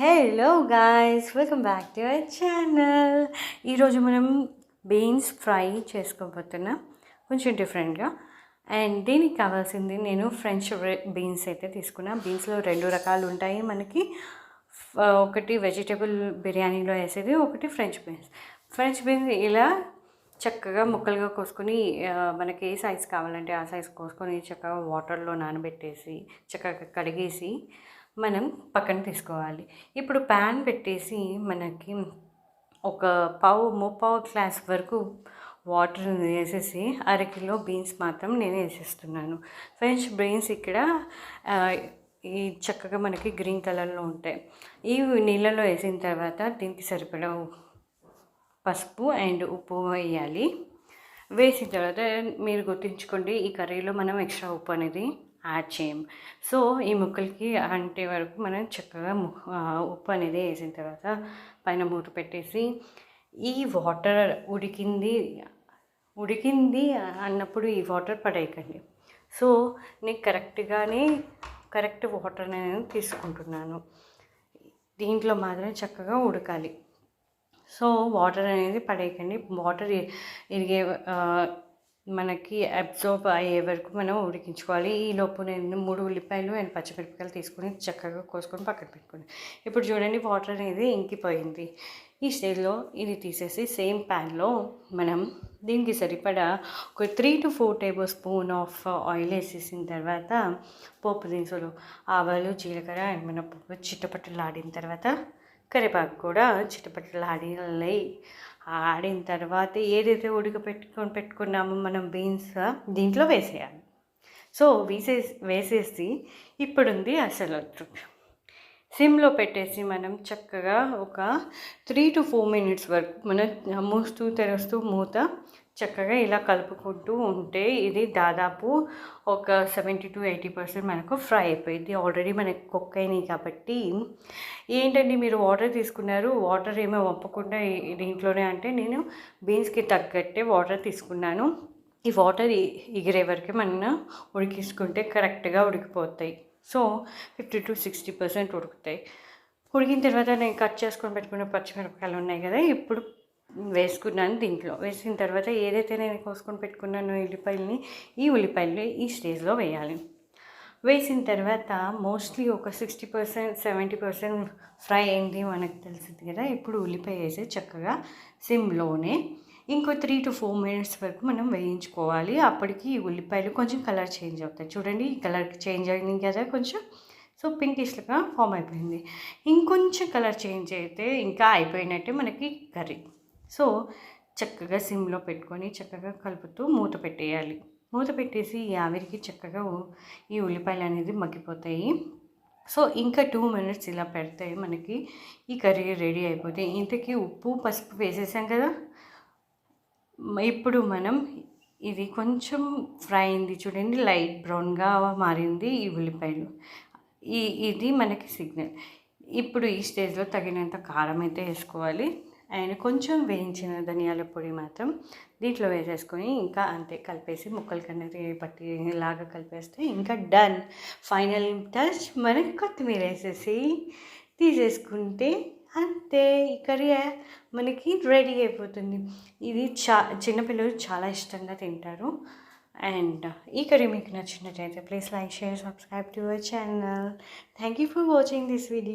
Hello guys welcome back to our channel ఈరోజు మనం beans fry చేసుకోబోతున్నాం. కొంచెం డిఫరెంట్గా అండ్ దీనికి కావాల్సింది నేను ఫ్రెంచ్ బీన్స్ అయితే తీసుకున్నా. బీన్స్లో రెండు రకాలు ఉంటాయి. మనకి ఒకటి వెజిటేబుల్ బిర్యానీలో వేసేది ఒకటి ఫ్రెంచ్ బీన్స్ ఫ్రెంచ్ బీన్స్ ఇలా చక్కగా ముక్కలుగా కోసుకొని మనకి ఏ సైజ్ కావాలంటే ఆ సైజ్ కోసుకొని చక్కగా వాటర్లో నానబెట్టేసి చక్కగా కడిగేసి మనం పక్కన తీసుకోవాలి. ఇప్పుడు ప్యాన్ పెట్టేసి మనకి ఒక పావు ముప్పావు గ్లాస్ వరకు వాటర్ వేసేసి అరకిలో బీన్స్ మాత్రం నేను వేసేస్తున్నాను. ఫ్రెంచ్ బీన్స్ ఇక్కడ ఈ చక్కగా మనకి గ్రీన్ కలర్లో ఉంటాయి. ఈ నీళ్ళలో వేసిన తర్వాత దీనికి సరిపడా పసుపు అండ్ ఉప్పు వేయాలి. వేసిన తర్వాత మీరు గుర్తుంచుకోండి ఈ కర్రీలో మనం ఎక్స్ట్రా ఉప్పు అనేది యాడ్ చేయం. సో ఈ ముక్కలకి అంటే వరకు మనం చక్కగా ఉప్పు అనేది వేసిన తర్వాత పైన మూత పెట్టేసి ఈ వాటర్ ఉడికింది ఉడికింది అన్నప్పుడు ఈ వాటర్ పడేయకండి. సో నేను కరెక్ట్గానే కరెక్ట్ వాటర్ నేను తీసుకుంటున్నాను. దీంట్లో మాత్రం చక్కగా ఉడకాలి. సో వాటర్ అనేది పడేయకండి. వాటర్ ఇరిగే మనకి అబ్జర్వ్ అయ్యే వరకు మనం ఉడికించుకోవాలి. ఈ లోపు నేను మూడు ఉల్లిపాయలు అండ్ పచ్చిమిరపకాయలు తీసుకొని చక్కగా కోసుకొని పక్కన పెట్టుకోండి. ఇప్పుడు చూడండి వాటర్ అనేది ఇంకిపోయింది. ఈ స్టేజ్లో ఇది తీసేసి సేమ్ ప్యాన్లో మనం దీనికి సరిపడా ఒక three to four tablespoon of oil వేసేసిన తర్వాత పోపు దినుసులు ఆవాలు జీలకర్ర అండ్ మినపప్పు చిట్టపట్టలాడిన తర్వాత కరివేపాకు కూడా చిట్టపట్టలాడి ఆడిన తర్వాత ఏదైతే ఉడకపెట్టుకొని పెట్టుకున్నామో మనం బీన్స్ దీంట్లో వేసేయాలి. సో వేసే వేసేసి ఇప్పుడుంది అసలు సిమ్లో పెట్టేసి మనం చక్కగా ఒక త్రీ టు ఫోర్ మినిట్స్ వరకు మనం మూస్తూ తెరుస్తూ మూత చక్కగా ఇలా కలుపుకుంటూ ఉంటే ఇది దాదాపు ఒక సెవెంటీ టు ఎయిటీ పర్సెంట్ మనకు ఫ్రై అయిపోయింది. ఆల్రెడీ మనకు కుక్ అయినాయి కాబట్టి ఏంటండి మీరు వాటర్ తీసుకున్నారు? వాటర్ ఏమీ వంపకుండా దీంట్లోనే అంటే నేను బీన్స్కి తగ్గట్టే వాటర్ తీసుకున్నాను. ఈ వాటర్ ఎగిరే వరకు మనం ఉడికించుకుంటే కరెక్ట్గా ఉడికిపోతాయి. So fifty to sixty percent ఉడుకుతాయి. ఉడికిన తర్వాత నేను కట్ చేసుకొని పెట్టుకున్న పచ్చిమిరపకాయలు ఉన్నాయి కదా ఇప్పుడు వేసుకున్నాను దీంట్లో. వేసిన తర్వాత ఏదైతే నేను కోసుకొని పెట్టుకున్నానో ఉల్లిపాయలని ఈ ఉల్లిపాయలు ఈ స్టేజ్లో వేయాలి. వేసిన తర్వాత మోస్ట్లీ ఒక sixty percent seventy percent fry అయింది మనకు తెలిసింది కదా. ఇప్పుడు ఉల్లిపాయ వేసి చక్కగా సిమ్లోనే ఇంకో త్రీ టు ఫోర్ మినిట్స్ వరకు మనం వేయించుకోవాలి. అప్పటికి ఈ ఉల్లిపాయలు కొంచెం కలర్ చేంజ్ అవుతాయి. చూడండి ఈ కలర్ చేంజ్ అయింది కదా కొంచెం. సో పింకిష్గా ఫామ్ అయిపోయింది. ఇంకొంచెం కలర్ చేంజ్ అయితే ఇంకా అయిపోయినట్టే మనకి కర్రీ. సో చక్కగా సిమ్లో పెట్టుకొని చక్కగా కలుపుతూ మూత పెట్టేయాలి. మూత పెట్టేసి ఈ ఆవిరికి చక్కగా ఈ ఉల్లిపాయలు అనేది మగ్గిపోతాయి. సో ఇంకా టూ మినిట్స్ ఇలా పెడితే మనకి ఈ కర్రీ రెడీ అయిపోతాయి ఇంతకీ ఉప్పు పసుపు వేసేసాం కదా? ఇప్పుడు మనం ఇది కొంచెం ఫ్రై అయింది చూడండి లైట్ బ్రౌన్గా మారింది ఈ ఉల్లిపాయలు. ఈ ఇది మనకి సిగ్నల్. ఇప్పుడు ఈ స్టేజ్లో తగినంత కారం అయితే వేసుకోవాలి. అండ్ కొంచెం వేయించిన ధనియాల పొడి మాత్రం దీంట్లో వేసేసుకొని ఇంకా అంతే కలిపేసి ముక్కలు కన్నది పట్టి లాగా కలిపేస్తే ఇంకా డన్ ఫైనల్ టచ్ మనకి కొత్తిమీర వేసేసి తీసేసుకుంటే అంతే ఈ కర్రీ మనకి రెడీ అయిపోతుంది. ఇది చా చిన్నపిల్లలు చాలా ఇష్టంగా తింటారు. అండ్ ఈ కర్రీ మీకు నచ్చినట్టయితే please like share subscribe to our channel thank you for watching this video